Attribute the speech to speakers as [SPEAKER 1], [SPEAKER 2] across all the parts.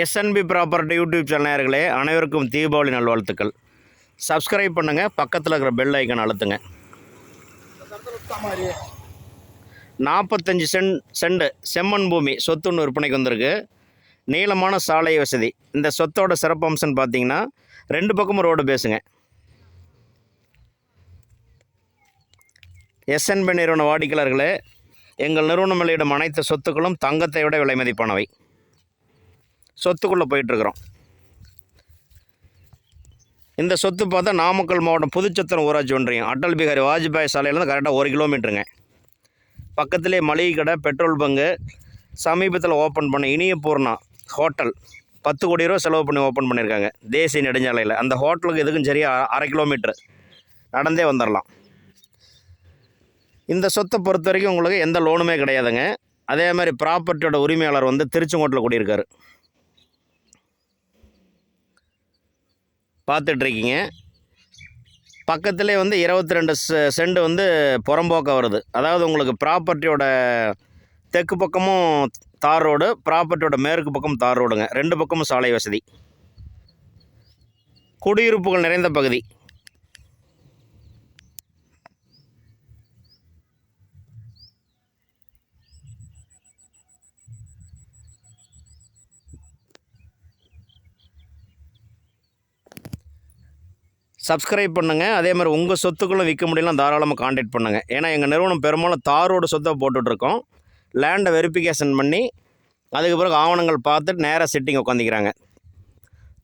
[SPEAKER 1] SNP property YouTube channel நேர்களே அனைவருக்கும் தீபாவளி நல்வாழ்த்துக்கள். சப்ஸ்கிரைப் பண்ணுங்கள் பக்கத்தில் இருக்கிற பெல் ஐக்கன் அழுத்துங்க. நாற்பத்தஞ்சு சென் செண்டு செம்மண் பூமி சொத்து ஒன்று விற்பனைக்கு வந்திருக்கு. நீளமான சாலை வசதி. இந்த சொத்தோட சிறப்பம்சம்னு பார்த்தீங்கன்னா ரெண்டு பக்கமும் ரோடு பேசுங்க. எஸ்என்பி நிறுவன வாடிக்கையாளர்களே எங்கள் நிறுவனம் வெளியிடும் அனைத்து சொத்துக்களும் தங்கத்தை விட விலை மதிப்பானவை. சொத்துக்குள்ளே போயிட்டுருக்குறோம். இந்த சொத்து பார்த்தா நாமக்கல் மாவட்டம் புதுச்சத்திரம் ஊராட்சி ஒன்றியம். அடல் பிகாரி வாஜ்பாய் சாலையிலேருந்து கரெக்டாக ஒரு கிலோமீட்டருங்க. பக்கத்திலே மளிகை கடை பெட்ரோல் பங்கு சமீபத்தில் ஓப்பன் பண்ண இனிய பூர்ணா ஹோட்டல். பத்து கோடி ரூபா செலவு பண்ணி ஓப்பன் பண்ணியிருக்காங்க. தேசிய நெடுஞ்சாலையில். அந்த ஹோட்டலுக்கு எதுக்கும் சரியாக அரை கிலோமீட்டர். நடந்தே வந்துடலாம் இந்த சொத்தை பொறுத்த வரைக்கும் உங்களுக்கு எந்த லோனுமே கிடையாதுங்க. அதே மாதிரி ப்ராப்பர்ட்டியோட உரிமையாளர் வந்து திருச்செங்கோட்டில் கூடியிருக்காரு. பார்த்துட்ருக்கீங்க. பக்கத்துலேயே வந்து இருபத்தி ரெண்டு செண்டு வந்து புறம்போக்க வருது. அதாவது உங்களுக்கு ப்ராப்பர்ட்டியோட தெற்கு பக்கமும் தார் ரோடு ப்ராப்பர்ட்டியோட மேற்கு பக்கம் தார் ரோடுங்க. ரெண்டு பக்கமும் சாலை வசதி. குடியிருப்புகள் நிறைந்த பகுதி. சப்ஸ்கிரைப் பண்ணுங்கள் அதே மாதிரி உங்கள் சொத்துக்களும் விற்க முடியலாம் தாராளமாக காண்டாக்ட் பண்ணுங்கள் ஏன்னா எங்கள் நிறுவனம் பெரும்பாலும் தாரோட சொத்தை போட்டுட்ருக்கோம் லேண்டை வெரிஃபிகேஷன் பண்ணி அதுக்கு பிறகு ஆவணங்கள் பார்த்துட்டு நேராக சிட்டிங் உட்காந்துக்கிறாங்க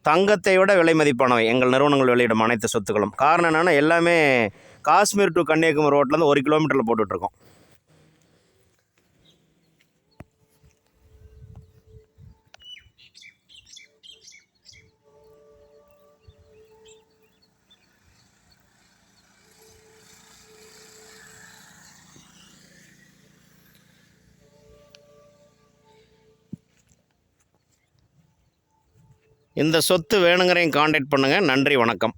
[SPEAKER 1] தங்கத்தை விட விலை மதிப்பானவை. எங்கள் நிறுவனங்கள் வெளியிடும் அனைத்து சொத்துக்களும். காரணம் என்னென்னா எல்லாமே காஷ்மீர் டு கன்னியாகுமரி ரோட்லேருந்து ஒரு கிலோமீட்டரில் போட்டுட்ருக்கோம் இந்த சொத்து வேணுங்கிறதையும் காண்டாக்ட் பண்ணுங்கள் நன்றி வணக்கம்.